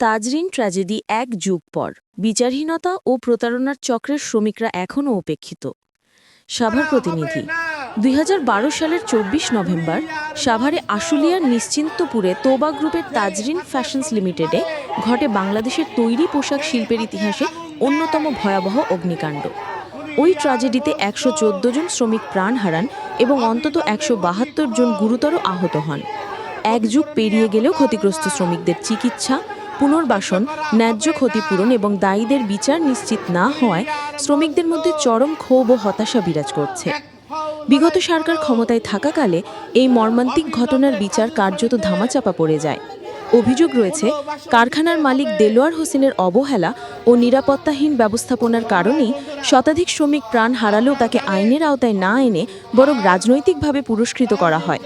Tazreen tragedy এক যুগ পর। বিচারহীনতা ও প্রতারণার চক্রের শ্রমিকরা এখনও উপেক্ষিত। সাভার প্রতিনিধি। দুই হাজার বারো সালের চব্বিশ নভেম্বর, সাভারে আশুলিয়ার নিশ্চিন্তপুরে তোবা গ্রুপের তাজরিন ফ্যাশনস লিমিটেডে ঘটে বাংলাদেশের তৈরি পোশাক শিল্পের ইতিহাসে অন্যতম ভয়াবহ অগ্নিকাণ্ড। ওই ট্র্যাজেডিতে একশো চোদ্দ জন শ্রমিক প্রাণ হারান এবং অন্তত একশো বাহাত্তর জন গুরুতর আহত হন। এক যুগ পেরিয়ে গেলেও ক্ষতিগ্রস্ত শ্রমিকদের চিকিৎসা পুনর্বাসন, ন্যায্য ক্ষতিপূরণ এবং দায়ীদের বিচার নিশ্চিত না হওয়ায় শ্রমিকদের মধ্যে চরম ক্ষোভ ও হতাশা বিরাজ করছে। বিগত সরকার ক্ষমতায় থাকাকালে এই মর্মান্তিক ঘটনার বিচার কার্যত ধামাচাপা পড়ে যায়। অভিযোগ রয়েছে, কারখানার মালিক দেলোয়ার হোসেনের অবহেলা ও নিরাপত্তাহীন ব্যবস্থাপনার কারণেই শতাধিক শ্রমিক প্রাণ হারালেও তাকে আইনের আওতায় না এনে বরং রাজনৈতিকভাবে পুরস্কৃত করা হয়।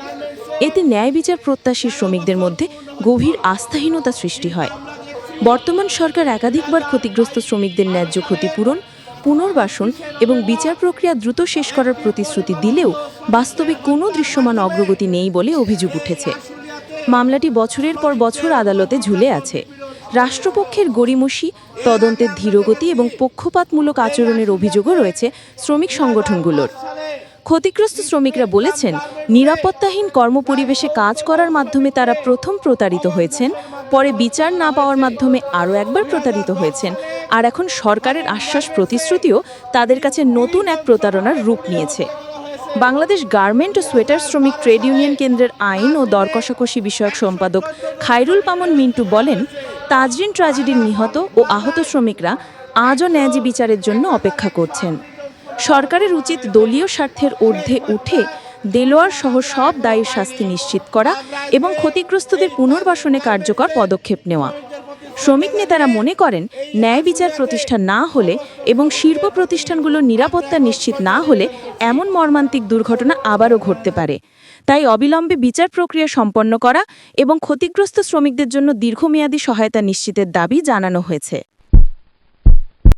এতে ন্যায় বিচার প্রত্যাশী শ্রমিকদের মধ্যে গভীর আস্থাহীনতা সৃষ্টি হয়। বর্তমান সরকার একাধিকবার ক্ষতিগ্রস্ত শ্রমিকদের ন্যায্য ক্ষতিপূরণ, পুনর্বাসন এবং বিচার প্রক্রিয়া দ্রুত শেষ করার প্রতিশ্রুতি দিলেও বাস্তবে কোনো দৃশ্যমান অগ্রগতি নেই বলে অভিযোগ উঠেছে। মামলাটি বছরের পর বছর আদালতে ঝুলে আছে। রাষ্ট্রপক্ষের গড়িমসি, তদন্তের ধীরগতি এবং পক্ষপাতমূলক আচরণের অভিযোগও রয়েছে শ্রমিক সংগঠনগুলোর। ক্ষতিগ্রস্ত শ্রমিকরা বলেছেন, নিরাপত্তাহীন কর্মপরিবেশে কাজ করার মাধ্যমে তারা প্রথম প্রতারিত হয়েছেন, পরে বিচার না পাওয়ার মাধ্যমে আরও একবার প্রতারিত হয়েছেন। আর এখন সরকারের আশ্বাস প্রতিশ্রুতিও তাদের কাছে নতুন এক প্রতারণার রূপ নিয়েছে। বাংলাদেশ গার্মেন্ট ও সোয়েটার শ্রমিক ট্রেড ইউনিয়ন কেন্দ্রের আইন ও দর কষাকষি বিষয়ক সম্পাদক খায়রুল পামন মিন্টু বলেন, তাজরিন ট্র্যাজেডির নিহত ও আহত শ্রমিকরা আজও ন্যায্য বিচারের জন্য অপেক্ষা করছেন। সরকারের উচিত দলীয় স্বার্থের ঊর্ধ্বে উঠে দেলোয়ার সহ সব দায়ীর শাস্তি নিশ্চিত করা এবং ক্ষতিগ্রস্তদের পুনর্বাসনে কার্যকর পদক্ষেপ নেওয়া। শ্রমিক নেতারা মনে করেন, ন্যায় বিচার প্রতিষ্ঠা না হলে এবং শিল্প প্রতিষ্ঠানগুলোর নিরাপত্তা নিশ্চিত না হলে এমন মর্মান্তিক দুর্ঘটনা আবারও ঘটতে পারে। তাই অবিলম্বে বিচার প্রক্রিয়া সম্পন্ন করা এবং ক্ষতিগ্রস্ত শ্রমিকদের জন্য দীর্ঘমেয়াদী সহায়তা নিশ্চিতের দাবি জানানো হয়েছে।